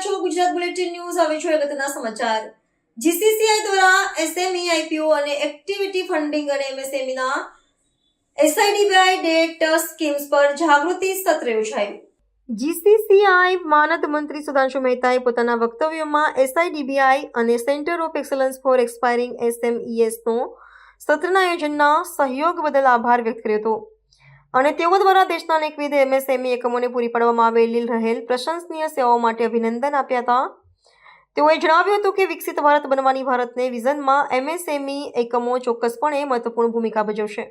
છો Gujarat bulletin news. હવે છે અગત્યના સમાચાર. જીસીસીઆઈ દ્વારા એસએમઈ આઈપીઓ અને એક્ટિવિટી ફંડિંગ અને એમએસએમઈ ના એસઆઈડીબીઆઈ ડેટ સ્કીમ્સ પર જાગૃતિ સત્ર યોજાયું જીસીસીઆઈ માનદ મંત્રી સુધાંશુ મહેતાએ પોતાના વક્તવ્યમાં એસઆઈડીબીઆઈ અને centre of excellence for expiring એસએમઈએસનો સત્રના આયોજનના સહયોગ બદલ આભાર વ્યક્ત કર્યો હતો. અને તેઓ દ્વારા દેશના અનેકવિધ એમએસએમઈ એકમોને પૂરી પાડવામાં આવેલી રહેલ પ્રશંસનીય સેવાઓ માટે અભિનંદન આપ્યા હતા. તેઓએ જણાવ્યું હતું કે વિકસિત ભારત બનવાની ભારતને વિઝનમાં એમએસએમઈ એકમો ચોક્કસપણે મહત્વપૂર્ણ ભૂમિકા ભજવશે.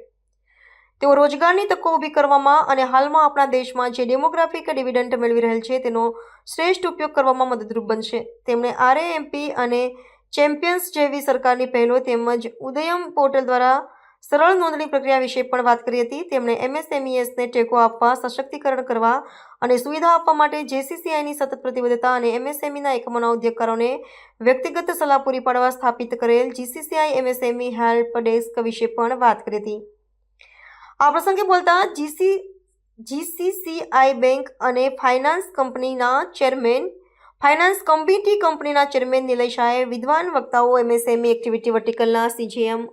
તેઓ રોજગારની તકો ઊભી કરવામાં અને હાલમાં આપણા દેશમાં જે ડેમોગ્રાફિક ડિવિડન્ડ મેળવી રહેલ છે તેનો શ્રેષ્ઠ ઉપયોગ કરવામાં મદદરૂપ બનશે. તેમણે આરએએમપી અને ચેમ્પિયન્સ જેવી સરકારની પહેલો તેમજ ઉદયમ પોર્ટલ દ્વારા સરળ નોંધણી પ્રક્રિયા વિશે પણ વાત કરી હતી. તેમણે એમએસએમઈએસને ટેકો આપવા, સશક્તિકરણ કરવા અને સુવિધા આપવા માટે જેસીસીઆઈની સતત પ્રતિબદ્ધતા અને એમએસએમઈના એકમોના ઉદ્યોગકારોને વ્યક્તિગત સલાહ પૂરી પાડવા સ્થાપિત કરેલ જીસીસીઆઈ એમએસએમઈ હેલ્પ ડેસ્ક વિશે પણ વાત કરી હતી. આ પ્રસંગે બોલતા જીસી, જીસીસીઆઈ બેંક અને ફાઇનાન્સ કંપનીના ચેરમેન, ફાઇનાન્સ કમિટી કંપનીના ચેરમેન નિલય શાહે વિદ્વાન વક્તાઓ MSME activity વર્ટિકલના CGM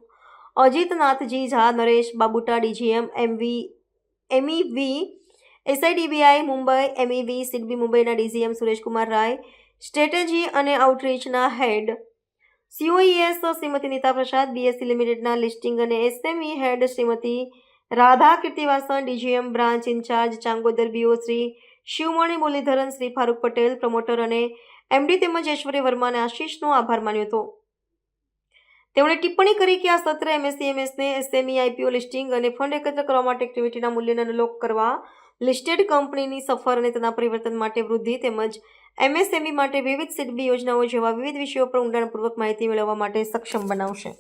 Ajitnathji, Jha, Naresh Babuta DGM MV, MEV, SIDBI, Mumbai, MEV, SIDBI, મુંબઈના ડીજીએમ, સુરેશકુમાર રાય, સ્ટ્રેટેજી અને આઉટરીચના હેડ, સીઓઈએસ શ્રીમતી નીતા પ્રસાદ, બીએસસી લિમિટેડના લિસ્ટિંગ અને SME head Shrimati Radha Kirtivasan DGM branch in charge, Changodar BO Shri Shivamani Muralidharan, Shri Farooq Patel, promoter અને MD તેમજ ઐશ્વર્ય વર્માને આશીષનો આભાર માન્યો હતો. તેમણે ટિપ્પણી કરી કે આ સત્ર એમએસસીએમએસને એસએમઈ આઈપીઓ લિસ્ટિંગ અને ફંડ એકત્ર કરવા માટે એક્ટિવિટીના મૂલ્યને અનલોક કરવા લિસ્ટેડ કંપનીની સફર અને તેના પરિવર્તન માટે વૃદ્ધિ તેમજ એમએસએમઈ માટે વિવિધ સીડબી યોજનાઓ જેવા વિવિધ વિષયો પર ઊંડાણપૂર્વક માહિતી મેળવવા માટે સક્ષમ બનાવશે.